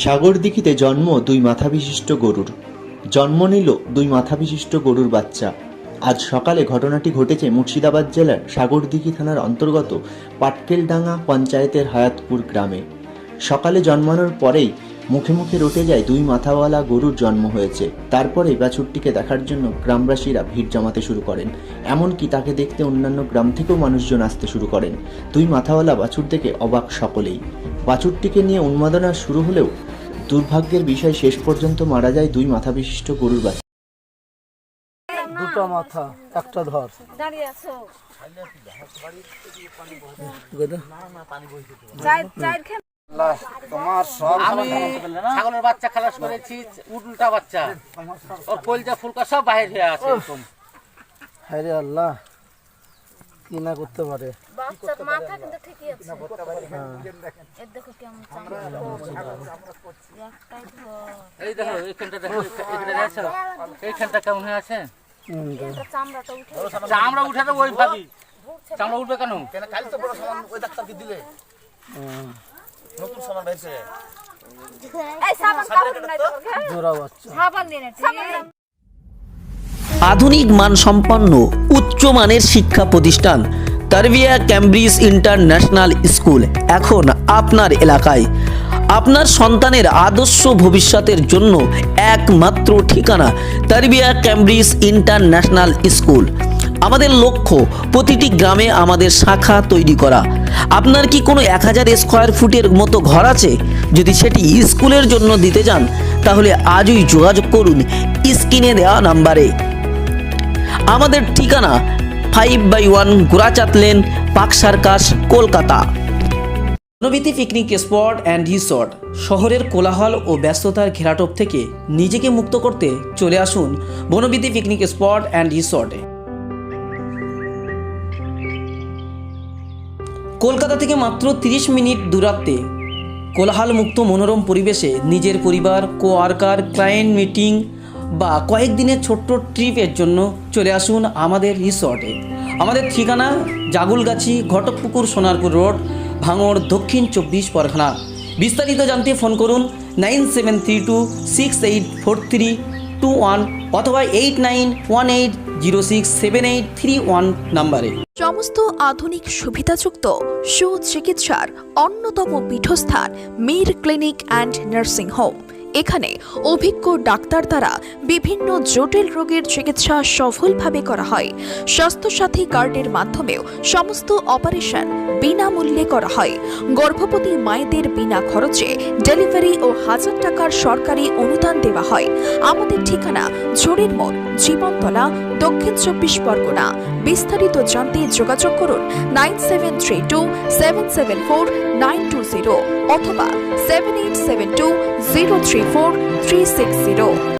সাগরদিঘিতে জন্ম দুই মাথা বিশিষ্ট গরুর। জন্ম নিল দুই মাথা বিশিষ্ট গরুর বাচ্চা। আজ সকালে ঘটনাটি ঘটেছে মুর্শিদাবাদ জেলার সাগরদিঘি থানার অন্তর্গত পাটকেলডাঙ্গা পঞ্চায়েতের হায়াতপুর গ্রামে। সকালে জন্মানোর পরেই মুখে মুখে রটে যায় দুই মাথাওয়ালা গরুর জন্ম হয়েছে। তারপরে বাছুরটিকে দেখার জন্য গ্রামবাসীরা ভিড় জমাতে শুরু করেন। এমনকি তাকে দেখতে অন্যান্য গ্রাম থেকেও মানুষজন আসতে শুরু করেন। দুই মাথাওয়ালা বাছুর দেখে অবাক সকলেই। বাছুরটিকে নিয়ে উন্মাদনা শুরু হলেও দুর্ভাগ্যের বিষয় শেষ পর্যন্ত মারা যায় দুই মাথা বিশিষ্ট গরুর বাচ্চা দুটো মাথা একটা ধর। আমি ছাগলের বাচ্চা খালাস করেছি উল্টা বাচ্চা। ওর কলজা ফুলকা সব হয়ে আছে আল্লাহ। কি না করতে পারে। বাচ্চার মাথা কিন্তু ঠিকই আছে। দেখো কেমন একটাই এই দেখো এইখানটা দেখো এখানে দেখছ এইখানটা কেমন হয়ে আছে? চামড়াটা উঠে চামড়া উঠে তো ওই ভাবি। চামড়া উঠবে কেন? হুম, এই সাবান কাপড় নাই ঘরে? জোড়া বাচ্চা। সাবান আধুনিক মানসম্পন্ন উচ্চমানের শিক্ষা প্রতিষ্ঠান তারবিয়া ক্যামব্রিজ ইন্টারন্যাশনাল স্কুল এখন আপনার এলাকায়। আপনার সন্তানের আদর্শ ভবিষ্যতের জন্য একমাত্র ঠিকানা তারবিয়া ক্যামব্রিজ ইন্টারন্যাশনাল স্কুল। আমাদের লক্ষ্য প্রতিটি গ্রামে আমাদের শাখা তৈরি করা। আপনার কি কোনো এক হাজার স্কোয়ার ফুটের মতো ঘর আছে? যদি সেটি স্কুলের জন্য দিতে চান, তাহলে আজই যোগাযোগ করুন স্ক্রিনে দেওয়া নাম্বারে। আমাদের ঠিকানা five by one Gorachand lane park circus, Kolkata. Banabithi picnic spot and resort শহরের কোলাহল ও ব্যস্ততার ঘেরাটোপ থেকে নিজেকে মুক্ত করতে চলে আসুন বনবিতি পিকনিক স্পট অ্যান্ড রিসর্টে কলকাতা থেকে মাত্র 30 মিনিট দূরত্বে কোলাহলমুক্ত মনোরম পরিবেশে নিজের পরিবার কোয়ার্কার ক্লায়েন্ট মিটিং বা কয়েকদিনের ছোট্ট ট্রিপের জন্য চলে আসুন আমাদের রিসর্টে আমাদের ঠিকানা জাগুলগাছি ঘটকপুকুর সোনারপুর রোড, ভাঙড়, দক্ষিণ চব্বিশ পরগনা। বিস্তারিত জানতে ফোন করুন nine seven three two six eight four three two one অথবা eight nine one eight zero six seven eight three one নাম্বারে। সমস্ত আধুনিক সুবিধাযুক্ত সুচিকিৎসার অন্যতম পীঠস্থান Mir clinic and nursing home. এখানে অভিজ্ঞ ডাক্তার দ্বারা বিভিন্ন জটিল রোগের চিকিৎসা সফলভাবে করা হয়। স্বাস্থ্যসাথী কার্ডের মাধ্যমেও সমস্ত অপারেশন বিনামূল্যে করা হয়। গর্ভবতী মায়েদের বিনা খরচে ডেলিভারি ও হাজার টাকার সরকারি অনুদান দেওয়া হয়। আমাদের ঠিকানা ঝুড়ির মোড়, জীবনতলা দক্ষিণ চব্বিশ পরগনা। বিস্তারিত জানতে যোগাযোগ করুন nine seven three two seven seven four nine two zero অথবা seven eight seven two zero three four three six zero.